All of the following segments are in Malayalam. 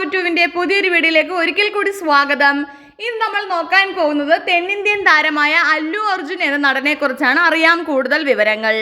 ബാബു ടുവിന്റെ പുതിയൊരു വീഡിയോയിലേക്ക് ഒരിക്കൽ കൂടി സ്വാഗതം. ഇന്ന് നമ്മൾ നോക്കാൻ പോകുന്നത് തെന്നിന്ത്യൻ താരമായ അല്ലു അർജുൻ എന്ന നടനെ കുറിച്ചാണ്. അറിയാം കൂടുതൽ വിവരങ്ങൾ.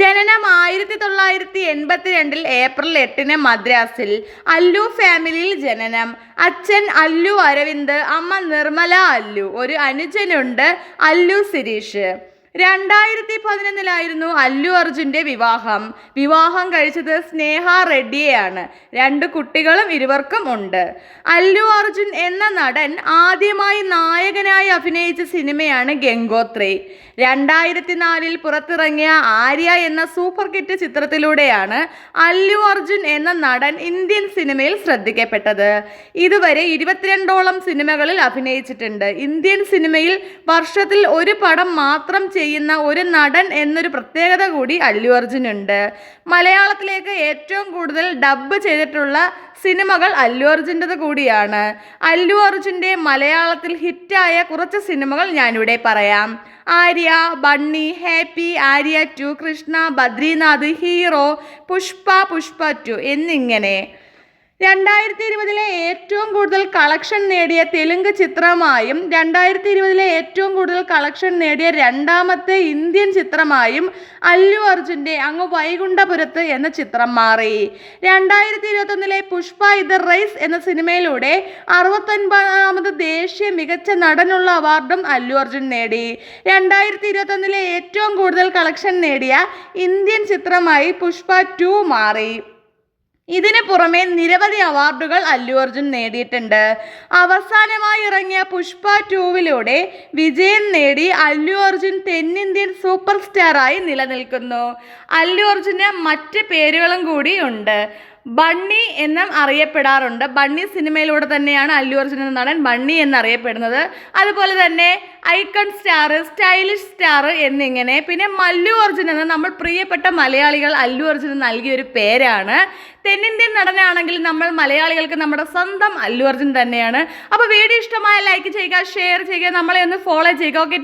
ജനനം ആയിരത്തി തൊള്ളായിരത്തി എൺപത്തി രണ്ടിൽ ഏപ്രിൽ എട്ടിന് മദ്രാസിൽ. അല്ലു ഫാമിലിയിൽ ജനനം. അച്ഛൻ അല്ലു അരവിന്ദ് അമ്മ നിർമ്മല അല്ലു ഒരു അനുജനുണ്ട് അല്ലു സിരീഷ്. രണ്ടായിരത്തി പതിനൊന്നിലായിരുന്നു അല്ലു അർജുന്റെ വിവാഹം. വിവാഹം കഴിച്ചത് സ്നേഹ റെഡ്ഡിയെയാണ്. രണ്ട് കുട്ടികളും ഇരുവർക്കും ഉണ്ട്. അല്ലു അർജുൻ എന്ന നടൻ ആദ്യമായി നായകനായി അഭിനയിച്ച സിനിമയാണ് ഗംഗോത്രി. രണ്ടായിരത്തി നാലിൽ പുറത്തിറങ്ങിയ ആര്യ എന്ന സൂപ്പർ ഹിറ്റ് ചിത്രത്തിലൂടെയാണ് അല്ലു അർജുൻ എന്ന നടൻ ഇന്ത്യൻ സിനിമയിൽ ശ്രദ്ധിക്കപ്പെട്ടത്. ഇതുവരെ ഇരുപത്തിരണ്ടോളം സിനിമകളിൽ അഭിനയിച്ചിട്ടുണ്ട്. ഇന്ത്യൻ സിനിമയിൽ വർഷത്തിൽ ഒരു പടം മാത്രം ചെയ്യുന്ന ഒരു നടൻ എന്നൊരു പ്രത്യേകത കൂടി അല്ലു അർജുനുണ്ട്. മലയാളത്തിലേക്ക് ഏറ്റവും കൂടുതൽ ഡബ്ബ് ചെയ്തിട്ടുള്ള സിനിമകൾ അല്ലു അർജുന്റെത് കൂടിയാണ്. അല്ലു അർജുന്റെ മലയാളത്തിൽ ഹിറ്റായ കുറച്ച് സിനിമകൾ ഞാനിവിടെ പറയാം. Arya bunny happy Arya two Krishna Badrinath hero Pushpa Pushpa two എന്നിങ്ങനെ. രണ്ടായിരത്തി ഇരുപതിലെ ഏറ്റവും കൂടുതൽ കളക്ഷൻ നേടിയ തെലുങ്ക് ചിത്രമായും രണ്ടായിരത്തി ഇരുപതിലെ ഏറ്റവും കൂടുതൽ കളക്ഷൻ നേടിയ രണ്ടാമത്തെ ഇന്ത്യൻ ചിത്രമായും അല്ലു അർജുന്റെ അങ്ങ് വൈകുണ്ഠപുരത്ത് എന്ന ചിത്രം മാറി. രണ്ടായിരത്തി ഇരുപത്തൊന്നിലെ പുഷ്പ ഇത് റൈസ് എന്ന സിനിമയിലൂടെ അറുപത്തൊൻപതാമത് ദേശീയ മികച്ച നടനുള്ള അവാർഡും അല്ലു അർജുൻ നേടി. രണ്ടായിരത്തി ഇരുപത്തൊന്നിലെ ഏറ്റവും കൂടുതൽ കളക്ഷൻ നേടിയ ഇന്ത്യൻ ചിത്രമായി പുഷ്പ ടു മാറി. ഇതിന് പുറമെ നിരവധി അവാർഡുകൾ അല്ലു അർജുൻ നേടിയിട്ടുണ്ട്. അവസാനമായി ഇറങ്ങിയ പുഷ്പ ടൂവിലൂടെ വിജയം നേടി അല്ലു അർജുൻ തെന്നിന്ത്യൻ സൂപ്പർ സ്റ്റാറായി നിലനിൽക്കുന്നു. അല്ലു അർജുന് മറ്റ് പേരുകളും കൂടി ഉണ്ട്. ബണ്ണി എന്നും അറിയപ്പെടാറുണ്ട്. ബണ്ണി സിനിമയിലൂടെ തന്നെയാണ് അല്ലു അർജുൻ എന്ന നടൻ ബണ്ണി എന്നറിയപ്പെടുന്നത്. അതുപോലെ തന്നെ ഐക്കൺ സ്റ്റാർ സ്റ്റൈലിഷ് സ്റ്റാർ എന്നിങ്ങനെ. പിന്നെ മല്ലു അർജുൻ എന്ന നമ്മൾ പ്രിയപ്പെട്ട മലയാളികൾ അല്ലു അർജുന് നൽകിയ ഒരു പേരാണ്. തെന്നിന്ത്യൻ നടനാണെങ്കിൽ നമ്മൾ മലയാളികൾക്ക് നമ്മുടെ സ്വന്തം അല്ലു അർജുൻ തന്നെയാണ്. അപ്പോൾ വീഡിയോ ഇഷ്ടമായ ലൈക്ക് ചെയ്യുക ഷെയർ ചെയ്യുക നമ്മളെ ഒന്ന് ഫോളോ ചെയ്യുക. ഓക്കെ